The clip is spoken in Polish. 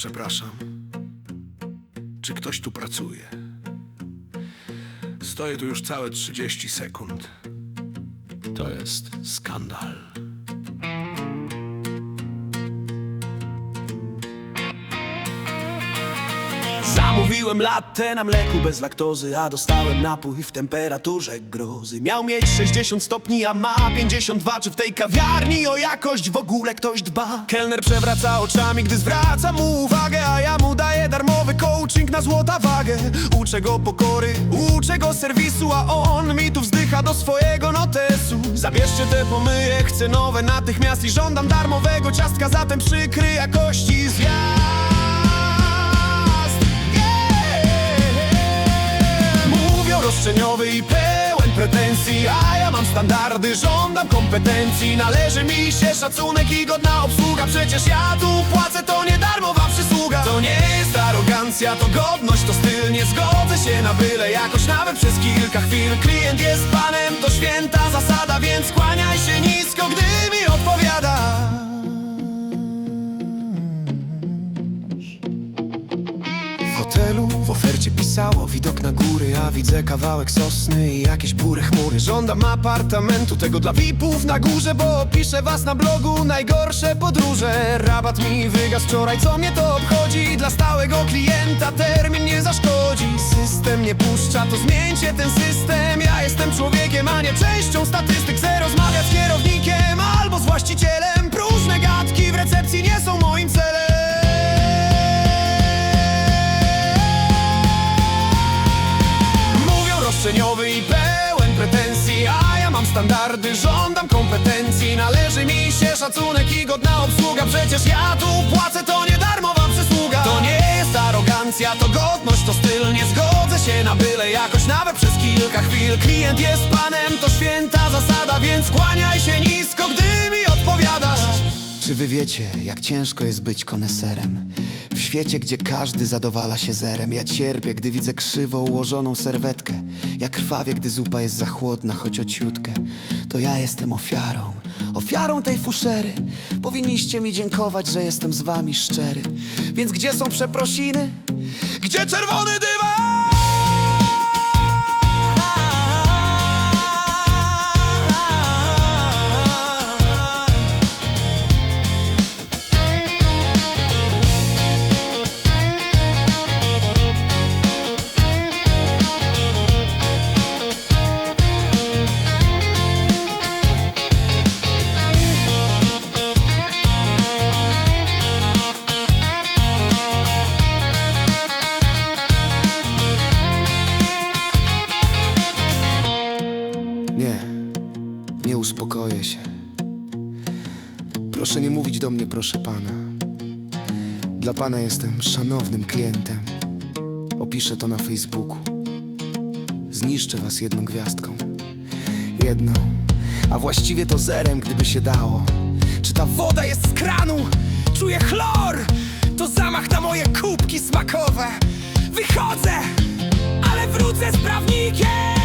Przepraszam. Czy ktoś tu pracuje? Stoję tu już całe 30 sekund. To jest skandal. Zamówiłem latte na mleku bez laktozy A dostałem napój w temperaturze grozy. Miał mieć 60 stopni, a ma 52 Czy w tej kawiarni o jakość w ogóle ktoś dba? Kelner przewraca oczami, gdy zwraca mu uwagę A ja mu daję darmowy coaching na złota wagę. Uczę go pokory, uczę go serwisu A on mi tu wzdycha do swojego notesu. Zabierzcie te pomyje, chcę nowe natychmiast I żądam darmowego ciastka, zatem przykry jakości zjazd i pełen pretensji A ja mam standardy, żądam kompetencji. Należy mi się szacunek i godna obsługa. Przecież ja tu płacę, to nie darmowa przysługa. To nie jest arogancja, to godność, to styl. Nie zgodzę się na byle jakoś nawet przez kilka chwil. Klient jest panem, to święta zasada Więc kłaniaj hotelu. W ofercie pisało widok na góry A widzę kawałek sosny i jakieś bury chmury. Żądam apartamentu, tego dla VIP-ów na górze Bo piszę was na blogu, najgorsze podróże. Rabat mi wygasł wczoraj, co mnie to obchodzi? Dla stałego klienta termin nie zaszkodzi. System nie puszcza, to zmieńcie ten system. Ja jestem człowiekiem, a nie częścią statystyk. Chcę rozmawiać z Roszczeniowy i pełen pretensji A ja mam standardy, żądam kompetencji. Należy mi się szacunek i godna obsługa. Przecież ja tu płacę, to nie darmowa przysługa. To nie jest arogancja, to godność, to styl. Nie zgodzę się na byle jakoś nawet przez kilka chwil. Klient jest panem, to święta zasada Więc kłaniaj się nisko, gdy mi odpowiadasz. Czy wy wiecie, jak ciężko jest być koneserem? Świecie, gdzie każdy zadowala się zerem. Ja cierpię, gdy widzę krzywo ułożoną serwetkę. Ja krwawię, gdy zupa jest za chłodna, choć ociutkę. To ja jestem ofiarą, ofiarą tej fuszery. Powinniście mi dziękować, że jestem z wami szczery. Więc gdzie są przeprosiny? Gdzie czerwony nie uspokoję się. Proszę nie mówić do mnie, proszę pana. Dla pana jestem szanownym klientem. Opiszę to na Facebooku. Zniszczę was jedną gwiazdką. Jedną, a właściwie to zerem, gdyby się dało. Czy ta woda jest z kranu? Czuję chlor! To zamach na moje kubki smakowe Wychodzę, ale wrócę z prawnikiem